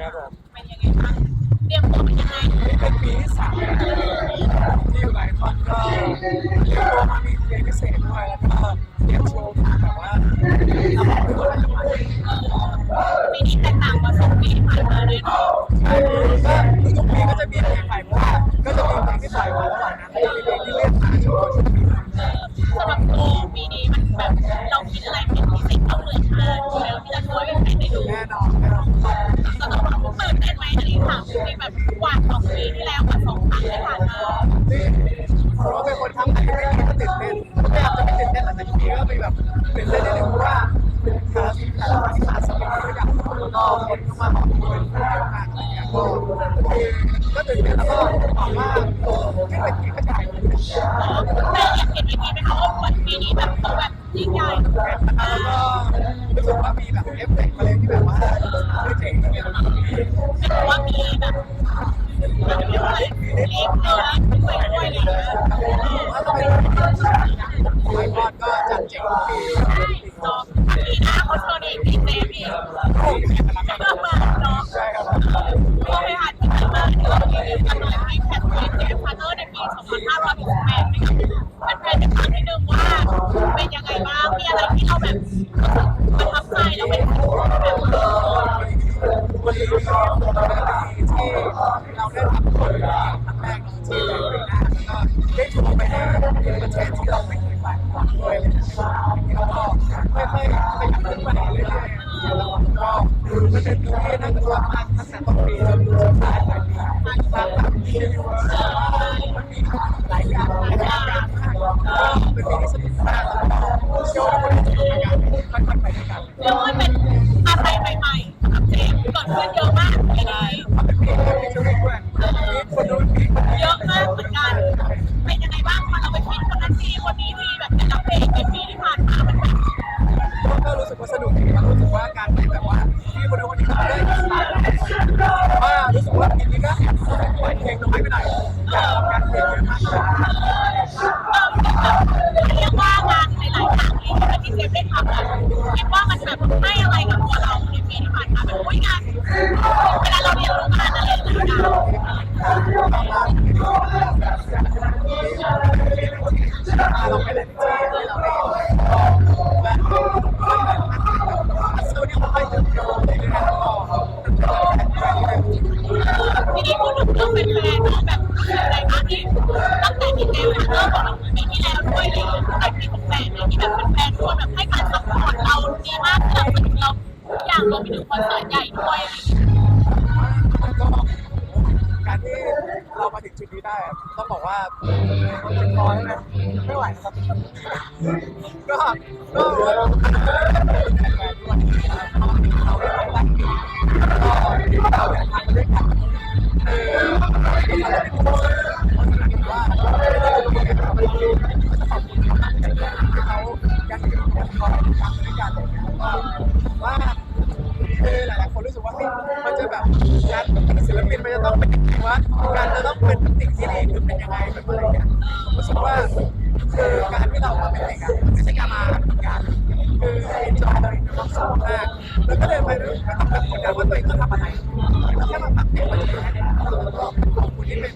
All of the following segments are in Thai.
ครับผมเป็นยังไงบ้างเตรียมตัวเป็นยังไงนี่เป็นปีที่สาม มจริงๆแบบกว่าสองปีที่แล้วกับสองครั้งที่ผ่านมานี่เพราะว่าเป็นคนทำอะไรไม่ดีก็ตื่นเต้นพยายามจะไม่ตื่นเต้นหลังจากนี้ก็มีแบบตื่นเต้นนิดนึงเพราะว่าครับแต่ละวันที่ผ่านสปีดด้วยกันแล้วก็คนเข้ามาบอกเป็นเยอะมากเงี้ยก็ก็ตื่นเต้นแล้วก็หวังว่าที่เป็นที่กระจายมันเป็นแต่อยากเห็นอีกทีไหมคะว่าวันปีนี้แบบเขาแบบยิ่งใหญ่แล้วก็ แบบเอฟเฟกต์อะไรที่แบบว่าเจ๋งเนี่ยเป็นว่ามีแบบแบบเรียกว่าอะไรเล็กเออช่วยด้วยอะไรอย่างเงี้ยถ้าเราเป็นไอคอนก็จัดเจ๋งปีใช่เนาะปีหน้าเขาเชิญอีกพี่เจมอีกเพิ่มมาเนาะใช่ครับโรงพยาบาลที่ผ่านมาที่เรามีกันน้อยแคทเวย์เจมพาร์เนอร์ในปี2568นะครับเป็นแฟนจะถามนิดนึงว่าเป็นยังไงบ้างมีอะไรที่เราแบบ ทศที่เราไม่เคยไปก่อนด้วยแล้วก็ค่อยๆขยับขึ้นไปเรื่อยๆแล้วก็มันเป็นปีที่น่ากลัวมากตั้งแต่ต้นปีจนสุดท้ายปลายปีมันสร้างแบบที่มันมีหลายอย่างหลายอย่างมากก็เป็นปีที่สนุกมากแล้วก็เชื่อว่าคนจะทำงานค่อยๆไปด้วยกันเรียกว่าเป็นอะไรใหม่ๆสำหรับเจมส์เกิดขึ้นเยอะมากเป็น มีเจมส์เริ่มของเราปีที่แล้วด้วยอะไรอย่างเงี้ยตั้งแต่ปีของแฟนเนี่ยที่แบบเป็นแฟนชวนแบบให้การซัพพอร์ตเราดีมากสนับสนุนเราทุกอย่างรวมไปถึงคอนเสิร์ตใหญ่ด้วยอะไรอย่างเงี้ยก็การที่เรามาถึงจุดนี้ได้ต้องบอกว่าเป็นร้อยนะไม่ไหวครับ ก็ก็เรา ศิลปินมันจะต้องเป็นยังไงวะการจะต้องเป็นสิ่งที่ดีคือเป็นยังไงเป็นอะไรเนี่ยผมรู้สึกว่าคือการที่เรามาเป็นเด็กอะไม่ใช่การมาทำงานคือเอ็นจอยเรามีความสุขมากแล้วก็เดินไปเรื่อยๆทำแบบกดดันว่าตัวเองต้องทำอะไรแล้วแค่มาทำเองมันจะเป็นแค่นี้ขอบคุณที่เป็น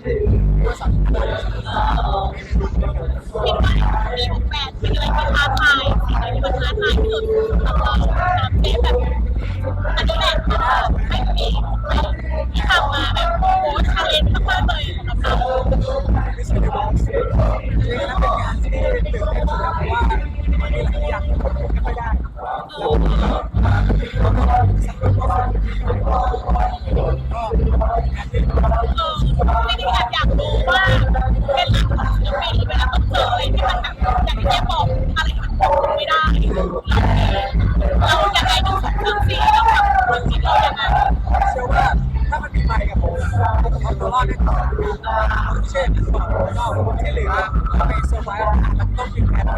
บริษัทบริษัทมีแฟนเป็นอะไรที่ท้าทายสิ่งไหนที่มันท้าทายที่สุดสำหรับ ไม่ค่อยได้ก็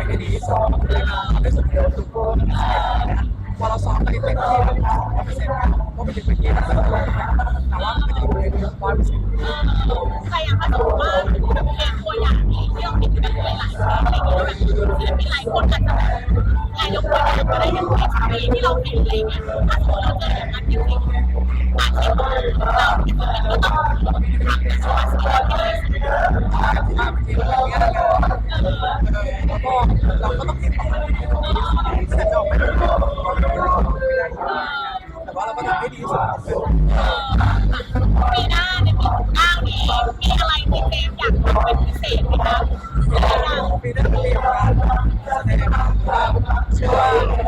อยกันดีซ้อมเลยนะในสเกลทุกคนนะพอเราซ้อมไปเต็มที่แล้วร้อยเปอร์เซ็นต์นะก็ไปถึงเมื่อกี้นะแต่ว่ามันจะอยู่ในเนื้ออยเปอร์เซ็นต์ใครอยากมาดูว่าแบบแอนตัวอย่างที่เที่ยวเห็นแบบหลายๆคนอะไรอย่างเงี้ยแบบศิลปินหลายคนกันจะแบบนายกตัวอย่างก็ได้ยังเอ็กซ์เพรที่เราเห็นอะไรเงี้ยถ้าสมมติเราเจออย่างนั้นจริงๆบางทีเราเป็ต้องทำแต่ช่วย ก็ต้องเก็ของเราดีๆแต่จะออกไม่ได้แต่ว่าเราก็ทำให้ดีสุดปีหน้าในปีหน้านี้มีอะไรที่เต็มอยากเป็นพิเศษไหมคะปีหน้า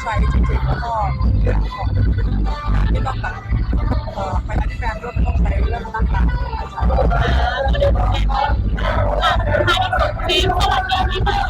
ใช้จริงๆแล้วก็เรื่องของที่ต้องแบบเอ่อไปอันที่แฟนก็ต้องใช้เรื่องตั้งตัดนะครับ